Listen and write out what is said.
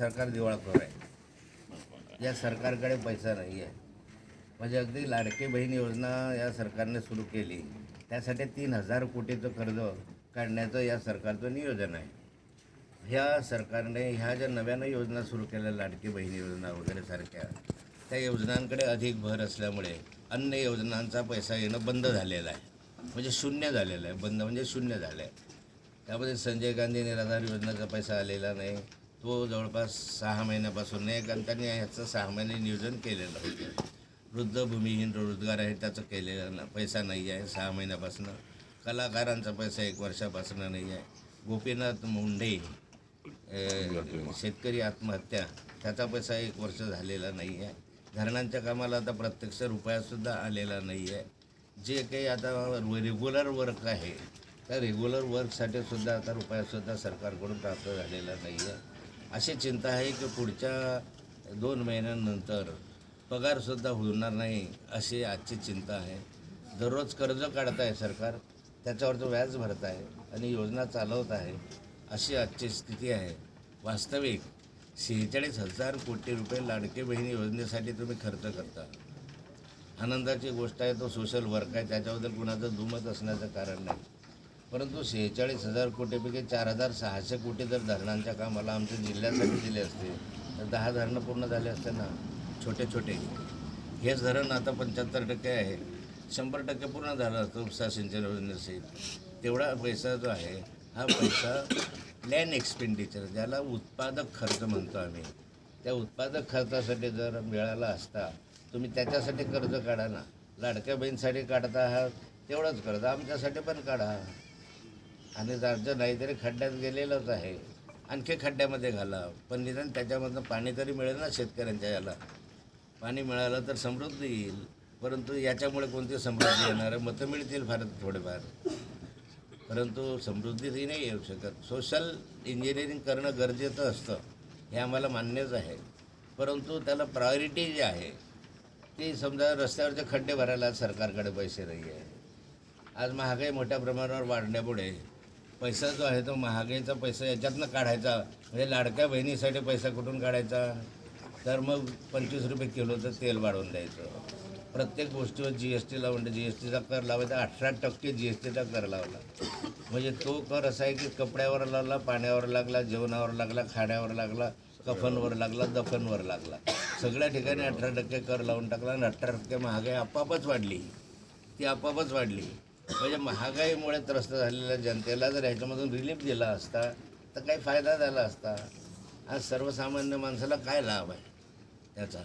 सरकार दिवाळखोर आहे या सरकारकडे पैसा नाही आहे म्हणजे अगदी लाडकी बहीण योजना या सरकारने सुरू केली. त्यासाठी तीन हजार कोटीचं कर्ज काढण्याचं या सरकारचं नियोजन आहे. ह्या सरकारने ह्या ज्या नव्यानं योजना सुरू केल्या लाडकी बहीण योजना वगैरे सारख्या त्या योजनांकडे अधिक भर असल्यामुळे अन्य योजनांचा पैसा येणं बंद झालेला आहे. म्हणजे शून्य झालेलं आहे. बंद म्हणजे शून्य झालं आहे त्यामध्ये संजय गांधी निराधार योजनेचा पैसा आलेला नाही. तो जवळपास सहा महिन्यापासून नाही कारण त्यांनी ह्याचं सहा महिने नियोजन केलेलं होतं. वृद्ध भूमिहीन रोजगार आहे त्याचं केलेलं ना पैसा नाही आहे सहा महिन्यापासून. कलाकारांचा पैसा एक वर्षापासून नाही आहे. गोपीनाथ मुंडे शेतकरी आत्महत्या त्याचा पैसा एक वर्ष झालेला नाही आहे. धरणांच्या कामाला आता प्रत्यक्ष रुपयासुद्धा आलेला नाही आहे. जे काही आता रेग्युलर वर्क आहे त्या रेग्युलर वर्कसाठी सुद्धा आता रुपयासुद्धा सरकारकडून प्राप्त झालेला नाही आहे. अशी चिंता आहे की पुढच्या दोन महिन्यांनंतर पगारसुद्धा होणार नाही अशी आजची चिंता आहे. दररोज कर्ज काढत आहे सरकार त्याच्यावरचं व्याज भरत आहे आणि योजना चालवत आहे अशी आजची स्थिती आहे. वास्तविक शेहेचाळीस हजार कोटी रुपये लाडके बहिणी योजनेसाठी तुम्ही खर्च करता. आनंदाची गोष्ट आहे तो सोशल वर्क आहे त्याच्याबद्दल कुणाचं दुमत असण्याचं कारण नाही. परंतु सेहेचाळीस हजार कोटीपैकी चार हजार सहाशे कोटी जर धरणांच्या कामाला आमच्या जिल्ह्यासाठी दिले असते तर दहा धरणं पूर्ण झाले असते ना छोटे छोटे. हेच धरण आता पंच्याहत्तर टक्के आहे. शंभर टक्के पूर्ण झालं असतं उपसा सिंचन योजनेसहित तेवढा पैसा जो आहे हा पैसा लँड एक्सपेंडिचर ज्याला उत्पादक खर्च म्हणतो आम्ही त्या उत्पादक खर्चासाठी जर मिळाला असता तुम्ही त्याच्यासाठी कर्ज काढा ना. लाडक्या बहीणसाठी काढता आहात तेवढंच कर्ज आमच्यासाठी पण काढा. आणि राज्य नाहीतरी खड्ड्यात गेलेलंच आहे. आणखी खड्ड्यामध्ये घाला पण निदान त्याच्यामधनं पाणी तरी मिळेल ना शेतकऱ्यांच्या याला. पाणी मिळालं तर समृद्धी येईल. परंतु याच्यामुळे कोणती समृद्धी येणार आहे? मतं मिळतील फार थोडेफार. परंतु समृद्धीही नाही येऊ शकत. सोशल इंजिनिअरिंग करणं गरजेचं असतं. हे आम्हाला मान्यच आहे. परंतु त्याला प्रायोरिटी जी आहे ती समजा रस्त्यावरचे खड्डे भरायला सरकारकडे पैसे नाही आहे आज महागाई मोठ्या प्रमाणावर वाढण्यापुढे पैसा जो आहे तो महागाईचा पैसा याच्यातनं काढायचा. म्हणजे लाडक्या बहिणीसाठी पैसा कुठून काढायचा? तर मग पंचवीस रुपये किलोचं तेल वाढवून द्यायचं. प्रत्येक गोष्टीवर जी एस टी लावून जी एस टीचा कर लावायचा. अठरा टक्के जी एस टीचा कर लावला. म्हणजे तो कर असा आहे की कपड्यावर लागला पाण्यावर लागला जेवणावर लागला खाण्यावर लागला कफनवर लागला दफनवर लागला. सगळ्या ठिकाणी अठरा टक्के कर लावून टाकला आणि अठरा टक्के महागाई आपापच वाढली. ती आपापच वाढली. म्हणजे महागाईमुळे त्रस्त झालेल्या जनतेला जर ह्याच्यामधून रिलीफ दिला असता तर काही फायदा झाला असता आज सर्वसामान्य माणसाला काय लाभ आहे? त्याचा.